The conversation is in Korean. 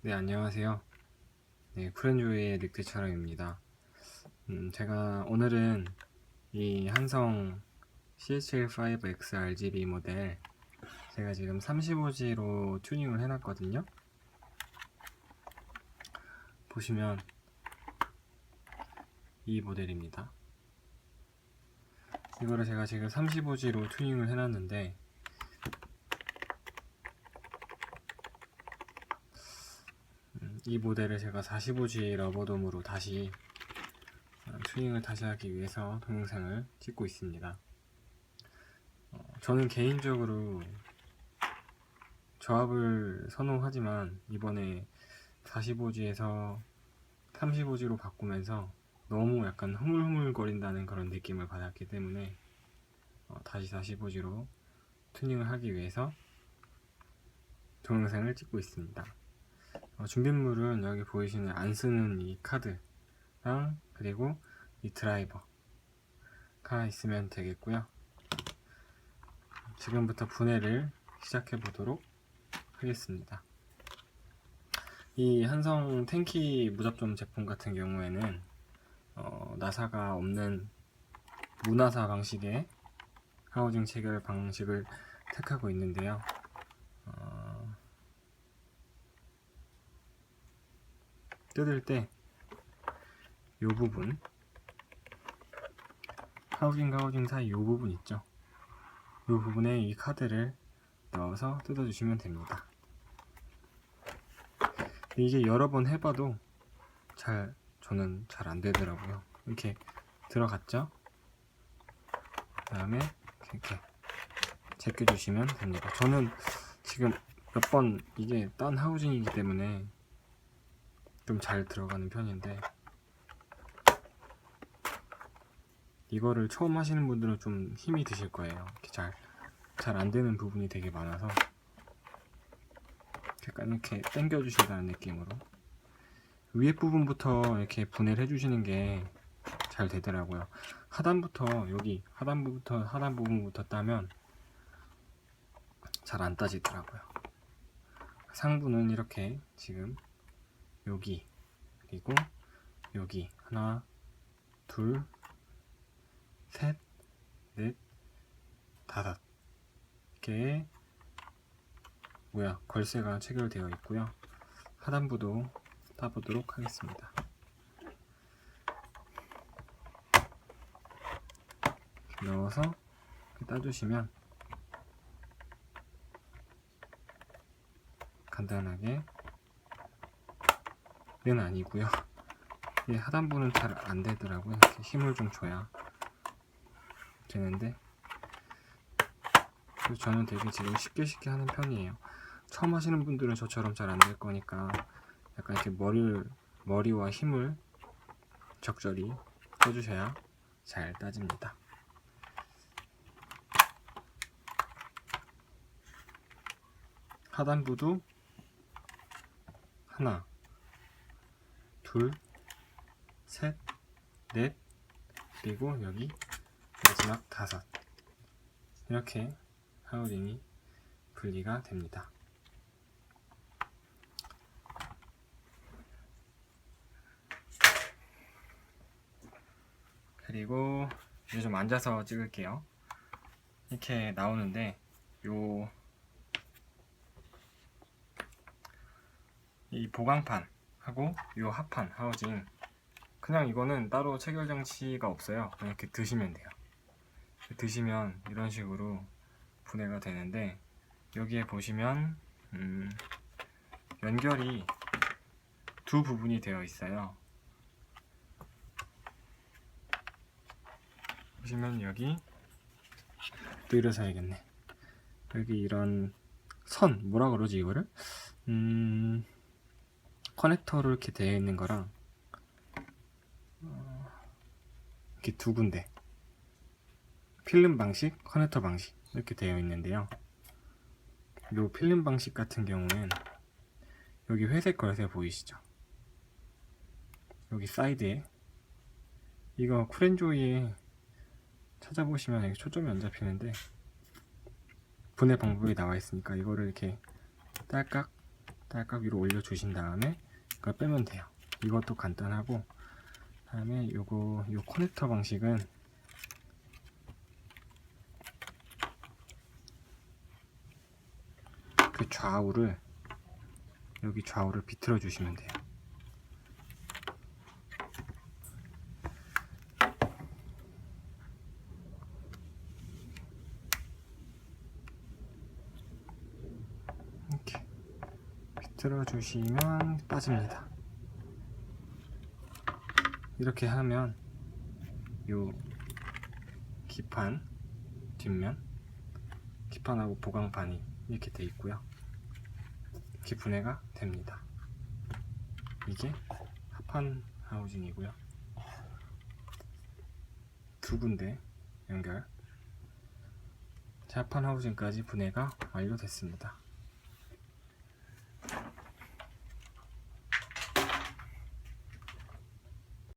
네, 안녕하세요. 네, 늑대 촬영입니다. 음, 제가 오늘은 이 한성 CH5X RGB 모델 제가 지금 35G로 튜닝을 해놨거든요. 보시면 이 모델입니다. 이거를 제가 지금 35G로 튜닝을 해놨는데 이 모델을 제가 45G 러버돔으로 다시 어, 튜닝을 다시 하기 위해서 동영상을 찍고 있습니다. 어, 저는 개인적으로 저압을 선호하지만 이번에 45G에서 35G로 바꾸면서 너무 약간 흐물흐물거린다는 그런 느낌을 받았기 때문에 어, 다시 45G로 튜닝을 하기 위해서 동영상을 찍고 있습니다. 어, 준비물은 여기 보이시는 안 쓰는 이 카드랑 그리고 이 드라이버가 있으면 되겠고요. 지금부터 분해를 시작해 보도록 하겠습니다. 이 한성 탱키 무접점 제품 같은 경우에는 어, 나사가 없는 무나사 방식의 하우징 체결 방식을 택하고 있는데요. 뜯을 때 이 부분 하우징과 하우징 사이 이 부분 있죠? 이 부분에 이 카드를 넣어서 뜯어주시면 됩니다. 이게 여러 번 해봐도 잘 저는 잘 안 되더라고요. 이렇게 들어갔죠? 그 다음에 이렇게 제껴주시면 됩니다. 저는 지금 몇 번 이게 딴 하우징이기 때문에 좀 잘 들어가는 편인데 이거를 처음 하시는 분들은 좀 힘이 드실 거예요. 잘 잘 안 되는 부분이 되게 많아서 약간 이렇게 당겨 주신다는 느낌으로 위에 부분부터 이렇게 분해를 해주시는 게 잘 되더라고요. 하단부터 여기 하단부부터 하단 부분부터 따면 잘 안 따지더라고요. 상부는 이렇게 지금 여기 그리고 여기 하나 둘 셋, 넷, 다섯 개의 뭐야 걸쇠가 체결되어 있고요. 하단부도 따보도록 하겠습니다. 이렇게 넣어서 이렇게 따주시면 간단하게 는 아니고요. 이 하단부는 잘 안 되더라고요. 이렇게 힘을 좀 줘야 되는데 그래서 저는 되게 지금 쉽게 쉽게 하는 편이에요. 처음 하시는 분들은 저처럼 잘 안 될 거니까 약간 이렇게 머리를 머리와 힘을 적절히 써주셔야 잘 따집니다. 하단부도 하나, 둘, 셋, 넷, 그리고 여기 마지막 다섯 이렇게 하우링이 분리가 됩니다. 그리고 이제 좀 앉아서 찍을게요. 이렇게 나오는데 요 이 보강판 하고 요 합판 하우징 그냥 이거는 따로 체결 장치가 없어요. 이렇게 드시면 돼요. 드시면 이런 식으로 분해가 되는데 여기에 보시면 음, 연결이 두 부분이 되어 있어요. 보시면 여기 또 일어서야겠네. 여기 이런 선 뭐라 그러지 이거를? 음, 커넥터로 이렇게 되어 있는 거랑 어, 이렇게 두 군데 필름 방식, 커넥터 방식 이렇게 되어 있는데요. 이 필름 방식 같은 경우는 여기 회색 걸쇠 보이시죠? 여기 사이드에 이거 쿨앤조이에 찾아보시면 여기 초점이 안 잡히는데 분해 방법이 나와 있으니까 이거를 이렇게 딸깍 딸깍 위로 올려주신 다음에 이걸 빼면 돼요. 이것도 간단하고 다음에 요거 요 커넥터 방식은 그 좌우를 여기 좌우를 비틀어 주시면 돼요. 이렇게 비틀어 주시면 빠집니다. 이렇게 하면 요 기판 뒷면 기판하고 보강판이 이렇게 돼 있고요. 이렇게 분해가 됩니다. 이게 합판 하우징이고요. 두 군데 연결. 자판 하우징까지 분해가 완료됐습니다.